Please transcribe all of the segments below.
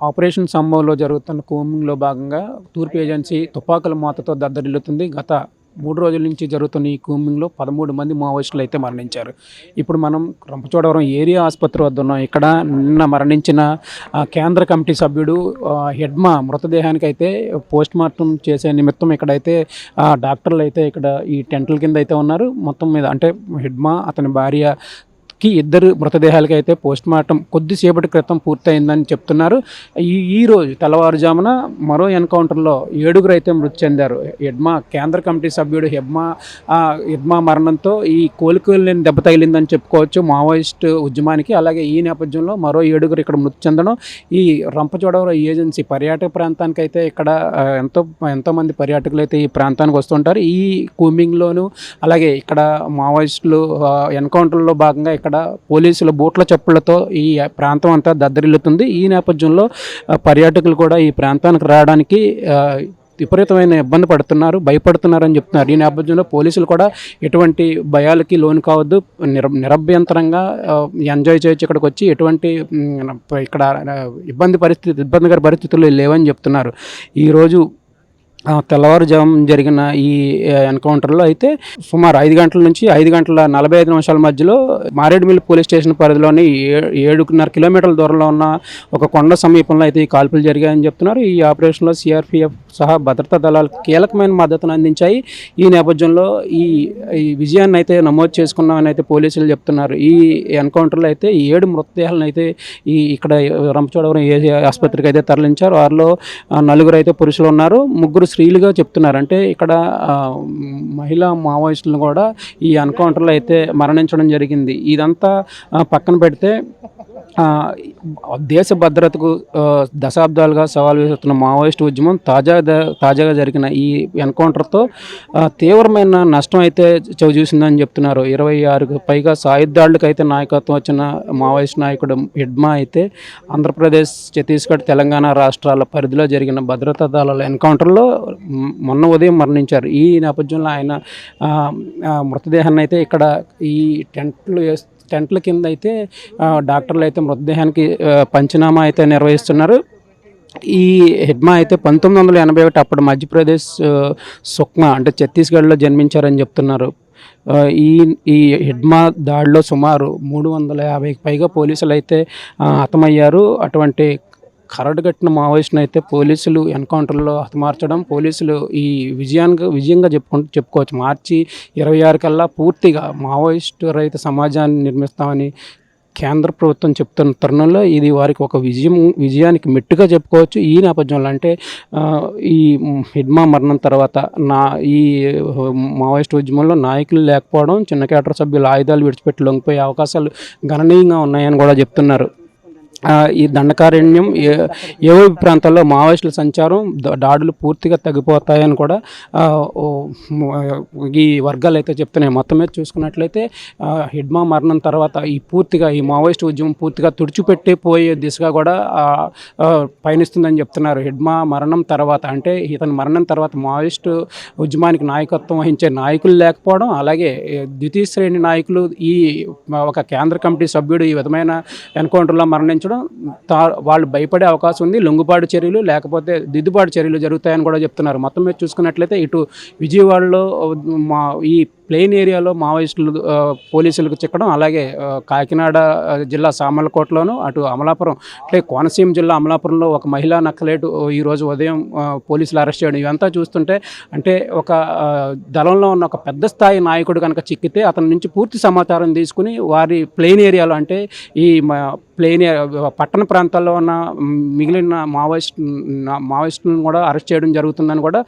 Operation సంభవంలో జరుగుతున్న కూమింగ్లో భాగంగా తూర్పు ఏజెన్సీ తుపాకుల మోతతో దద్దరిల్లుతుంది. గత మూడు రోజుల నుంచి జరుగుతున్న ఈ కూమింగ్లో పదమూడు మంది మావోయిస్టులు అయితే మరణించారు. ఇప్పుడు మనం రంపచోడవరం ఏరియా ఆసుపత్రి వద్ద ఉన్నాం. ఇక్కడ నిన్న మరణించిన కేంద్ర కమిటీ సభ్యుడు హెడ్మా మృతదేహానికి అయితే పోస్ట్ మార్టం చేసే నిమిత్తం ఇక్కడైతే డాక్టర్లు అయితే ఇక్కడ ఈ టెంట్ల కింద అయితే ఉన్నారు. మొత్తం మీద అంటే హెడ్మా అతని భార్య కి ఇద్దరు మృతదేహాలకి అయితే పోస్ట్ మార్టం కొద్దిసేపటి క్రితం పూర్తయిందని చెప్తున్నారు. ఈ ఈ రోజు తెల్లవారుజామున మరో ఎన్కౌంటర్లో ఏడుగురు అయితే మృతి చెందారు. ఎడ్మా కేంద్ర కమిటీ సభ్యుడు హెడ్మా ఆ, ఎడ్మా మరణంతో ఈ కోలుకోలేని దెబ్బ తగిలిందని చెప్పుకోవచ్చు మావోయిస్ట్ ఉద్యమానికి. అలాగే ఈ నేపథ్యంలో మరో ఏడుగురు ఇక్కడ మృతి చెందడం ఈ రంపచోడవరం ఏజెన్సీ పర్యాటక ప్రాంతానికి అయితే ఇక్కడ ఎంతో ఎంతోమంది పర్యాటకులు అయితే ఈ ప్రాంతానికి వస్తుంటారు. ఈ కూమింగ్లోను అలాగే ఇక్కడ మావోయిస్టులు ఎన్కౌంటర్లో భాగంగా ఇక్కడ పోలీసుల బూట్ల చెప్పులతో ఈ ప్రాంతం అంతా దద్దరిల్లుతుంది. ఈ నేపథ్యంలో పర్యాటకులు కూడా ఈ ప్రాంతానికి రావడానికి విపరీతమైన ఇబ్బంది పడుతున్నారు భయపడుతున్నారని చెప్తున్నారు. ఈ నేపథ్యంలో పోలీసులు కూడా ఎటువంటి భయాలకి లోను కావద్దు. నిర నిరభ్యంతరంగా ఎంజాయ్ చేయొచ్చు ఇక్కడికి వచ్చి. ఎటువంటి ఇక్కడ ఇబ్బంది పరిస్థితి ఇబ్బందికర పరిస్థితులు లేవని చెప్తున్నారు. ఈరోజు ఆ, తెల్లవారుజాము జరిగిన ఈ ఎన్కౌంటర్లో అయితే సుమారు ఐదు గంటల నుంచి ఐదు గంటల నలభై ఐదు నిమిషాల మధ్యలో మారేడుమిల్లి పోలీస్ స్టేషన్ పరిధిలోని ఏ- ఏడున్నర కిలోమీటర్ల దూరంలో ఉన్న ఒక కొండ సమీపంలో అయితే ఈ కాల్పులు జరిగాయని చెప్తున్నారు. ఈ ఆపరేషన్లో సిఆర్పిఎఫ్ సహా భద్రతా దళాలు కీలకమైన మద్దతును అందించాయి. ఈ నేపథ్యంలో ఈ ఈ విజయాన్ని అయితే నమోదు చేసుకున్నామని అయితే పోలీసులు చెప్తున్నారు. ఈ ఎన్కౌంటర్లో అయితే ఈ ఏడు మృతదేహాలను అయితే ఈ ఇక్కడ రంపచోడవరం ఏ ఆసుపత్రికి అయితే తరలించారు. వారిలో నలుగురు అయితే పురుషులు ఉన్నారు. ముగ్గురు స్త్రీలుగా చెప్తున్నారు అంటే ఇక్కడ మహిళా మావోయిస్టులను కూడా ఈ ఎన్కౌంటర్లో అయితే మరణించడం జరిగింది. ఇదంతా పక్కన పెడితే దేశ భద్రతకు దశాబ్దాలుగా సవాల్ వేస్తున్న మావోయిస్ట్ ఉద్యమం తాజా తాజాగా జరిగిన ఈ ఎన్కౌంటర్తో తీవ్రమైన నష్టం అయితే చవి చూసిందని చెప్తున్నారు. ఇరవై ఆరుకు పైగా సాయుధాళ్ళకి అయితే నాయకత్వం వచ్చిన మావోయిస్ట్ నాయకుడు హిడ్మా అయితే ఆంధ్రప్రదేశ్ ఛత్తీస్గఢ్ తెలంగాణ రాష్ట్రాల పరిధిలో జరిగిన భద్రతా దళాల ఎన్కౌంటర్లో మొన్న ఉదయం మరణించారు. ఈ నేపథ్యంలో ఆయన మృతదేహాన్ని అయితే ఇక్కడ ఈ టెంట్లు వేస్తూ టెంట్ల కింద అయితే డాక్టర్లు అయితే మృతదేహానికి పంచనామా అయితే నిర్వహిస్తున్నారు. ఈ హెడ్మా అయితే పంతొమ్మిది వందల ఎనభై ఒకటి అప్పుడు మధ్యప్రదేశ్ సుక్మా అంటే ఛత్తీస్గఢ్లో జన్మించారని చెప్తున్నారు. ఈ ఈ హెడ్మా దాడిలో సుమారు మూడు వందల యాభైకి పైగా పోలీసులు అయితే హతమయ్యారు. అటువంటి కరడు కట్టిన మావోయిస్టును అయితే పోలీసులు ఎన్కౌంటర్లో హతమార్చడం పోలీసులు ఈ విజయానికి విజయంగా చెప్పుకుంటూ చెప్పుకోవచ్చు. మార్చి ఇరవై ఆరు కల్లా పూర్తిగా మావోయిస్టు రహిత సమాజాన్ని నిర్మిస్తామని కేంద్ర ప్రభుత్వం చెప్తున్న తరుణంలో ఇది వారికి ఒక విజయం విజయానికి మెట్టుగా చెప్పుకోవచ్చు. ఈ నేపథ్యంలో అంటే ఈ హిడ్మా మరణం తర్వాత నా ఈ మావోయిస్ట్ ఉద్యమంలో నాయకులు లేకపోవడం చిన్న కేటర్ సభ్యులు ఆయుధాలు విడిచిపెట్టి లొంగిపోయే అవకాశాలు గణనీయంగా ఉన్నాయని కూడా చెప్తున్నారు. ఈ దండకారణ్యం ఏ ఏవో ప్రాంతాల్లో మావోయిస్టుల సంచారం దాడులు పూర్తిగా తగ్గిపోతాయని కూడా ఈ వర్గాలు అయితే చెప్తున్నాయి. మొత్తం మీద చూసుకున్నట్లయితే హిడ్మా మరణం తర్వాత ఈ పూర్తిగా ఈ మావోయిస్ట్ ఉద్యమం పూర్తిగా తుడిచిపెట్టి పోయే దిశగా కూడా పయనిస్తుందని చెప్తున్నారు. హిడ్మా మరణం తర్వాత అంటే ఇతని మరణం తర్వాత మావోయిస్ట్ ఉద్యమానికి నాయకత్వం వహించే నాయకులు లేకపోవడం అలాగే ద్వితీయ శ్రేణి నాయకులు ఈ ఒక కేంద్ర కమిటీ సభ్యుడు ఈ విధమైన ఎన్కౌంటర్లో మరణించడం తా వాళ్ళు భయపడే అవకాశం ఉంది. లొంగుబాటు చర్యలు లేకపోతే దిద్దుబాటు చర్యలు జరుగుతాయని కూడా చెప్తున్నారు. మొత్తం మీద చూసుకున్నట్లయితే ఇటు విజయవాడలో మా ఈ ప్లెయిన్ ఏరియాలో మావోయిస్టులు పోలీసులకు చిక్కడం అలాగే కాకినాడ జిల్లా సామర్లకోటలోను అటు అమలాపురం అంటే కోనసీమ జిల్లా అమలాపురంలో ఒక మహిళా నక్కలేటు ఈరోజు ఉదయం పోలీసులు అరెస్ట్ చేయడం. ఇవంతా చూస్తుంటే అంటే ఒక దళంలో ఉన్న ఒక పెద్ద స్థాయి నాయకుడు కనుక చిక్కితే అతని నుంచి పూర్తి సమాచారం తీసుకుని వారి ప్లెయిన్ ఏరియాలో అంటే ఈ ప్లెయిన్ పట్టణ ప్రాంతాల్లో ఉన్న మిగిలిన మావోయిస్ట్ మావోయిస్టులను కూడా అరెస్ట్ చేయడం జరుగుతుందని కూడా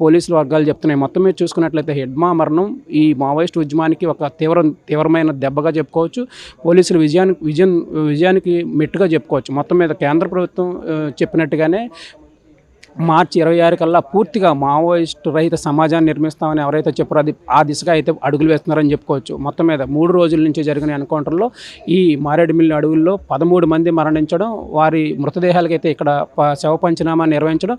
పోలీసులు వర్గాలు చెప్తున్నాయి. మొత్తం మీద చూసుకున్నట్లయితే హెడ్మా మరణం ఈ మావోయిస్ట్ ఉద్యమానికి ఒక తీవ్ర తీవ్రమైన దెబ్బగా చెప్పుకోవచ్చు. పోలీసులు విజయానికి విజయం విజయానికి మెట్టుగా చెప్పుకోవచ్చు. మొత్తం మీద కేంద్ర ప్రభుత్వం చెప్పినట్టుగానే మార్చి ఇరవై ఆరు కల్లా పూర్తిగా మావోయిస్ట్ రహిత సమాజాన్ని నిర్మిస్తామని ఎవరైతే చెప్పారో అది ఆ దిశగా అయితే అడుగులు వేస్తున్నారని చెప్పుకోవచ్చు. మొత్తం మీద మూడు రోజుల నుంచి జరిగిన ఎన్కౌంటర్లో ఈ మారేడుమిల్లి అడవుల్లో పదమూడు మంది మరణించడం వారి మృతదేహాలకైతే ఇక్కడ ప- శవ పంచనామా నిర్వహించడం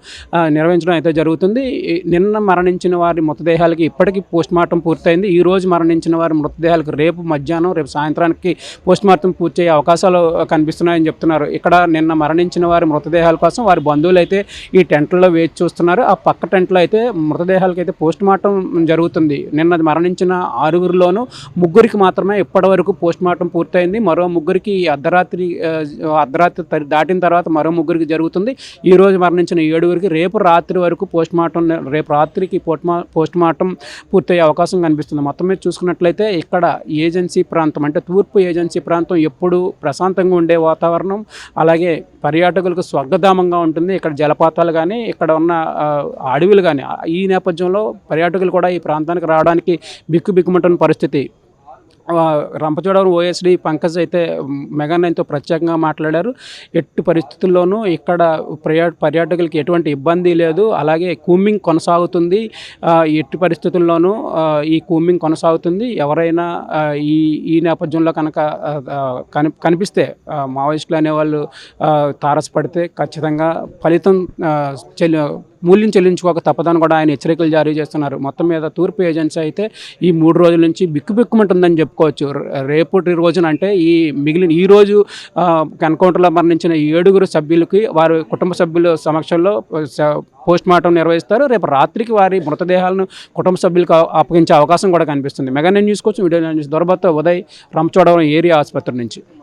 నిర్వహించడం అయితే జరుగుతుంది. ఈ నిన్న మరణించిన వారి మృతదేహాలకి ఇప్పటికీ పోస్ట్ మార్టం పూర్తయింది. ఈ రోజు మరణించిన వారి మృతదేహాలకు రేపు మధ్యాహ్నం రేపు సాయంత్రానికి పోస్ట్ మార్టం పూర్తి అయ్యే అవకాశాలు కనిపిస్తున్నాయని చెప్తున్నారు. ఇక్కడ నిన్న మరణించిన వారి మృతదేహాల కోసం వారి బంధువులు అయితే ఈ టెంట్లో వేచి చూస్తున్నారు. ఆ పక్క టెంట్లో అయితే మృతదేహాలకైతే అయితే పోస్ట్ మార్టం జరుగుతుంది. నిన్న మరణించిన ఆరుగురిలోనూ ముగ్గురికి మాత్రమే ఇప్పటి వరకు పోస్ట్ మార్టం పూర్తయింది. మరో ముగ్గురికి అర్ధరాత్రి అర్ధరాత్రి దాటిన తర్వాత మరో ముగ్గురికి జరుగుతుంది. ఈ రోజు మరణించిన ఏడుగురికి రేపు రాత్రి వరకు పోస్ట్ మార్టం రేపు రాత్రికి పోస్ట్ మా పోస్ట్ మార్టం పూర్తయ్యే అవకాశం కనిపిస్తుంది. మొత్తం మీద చూసుకున్నట్లయితే ఇక్కడ ఏజెన్సీ ప్రాంతం అంటే తూర్పు ఏజెన్సీ ప్రాంతం ఎప్పుడు ప్రశాంతంగా ఉండే వాతావరణం. అలాగే పర్యాటకులకు స్వర్గధామంగా ఉంటుంది. ఇక్కడ జలపాతాలు కానీ కానీ ఇక్కడ ఉన్న అడవులు కానీ ఈ నేపథ్యంలో పర్యాటకులు కూడా ఈ ప్రాంతానికి రావడానికి బిక్కు బిక్కుమంటున్న పరిస్థితి. రంపచోడవరం ఓఎస్డి పంకజ్ అయితే మెగా నైన్తో ప్రత్యేకంగా మాట్లాడారు. ఎట్టి పరిస్థితుల్లోనూ ఇక్కడ పర్యా పర్యాటకులకి ఎటువంటి ఇబ్బంది లేదు. అలాగే కూమింగ్ కొనసాగుతుంది. ఎట్టి పరిస్థితుల్లోనూ ఈ కూమింగ్ కొనసాగుతుంది. ఎవరైనా ఈ ఈ నేపథ్యంలో కనుక కని కనిపిస్తే మావోయిస్టులు అనేవాళ్ళు ఆ, తారసపడితే ఖచ్చితంగా ఫలితం చెల్లి మూల్యం చెల్లించుకోక తప్పదని కూడా ఆయన హెచ్చరికలు జారీ చేస్తున్నారు. మొత్తం మీద తూర్పు ఏజెన్సీ అయితే ఈ మూడు రోజుల నుంచి బిక్కుబిక్కుమంటుందని చెప్పుకోవచ్చు. రేపు రేపటి రోజున అంటే ఈ మిగిలిన ఈ రోజు ఎన్కౌంటర్లో మరణించిన ఏడుగురు సభ్యులకి వారి కుటుంబ సభ్యుల సమక్షంలో పోస్ట్ మార్టం నిర్వహిస్తారు. రేపు రాత్రికి వారి మృతదేహాలను కుటుంబ సభ్యులకు అప్పగించే అవకాశం కూడా కనిపిస్తుంది. మెగా నేను చూసుకోవచ్చు వీడియో న్యూస్ దొరబత్త ఉదయ్ రంచోడవరం ఏరియా ఆసుపత్రి నుంచి.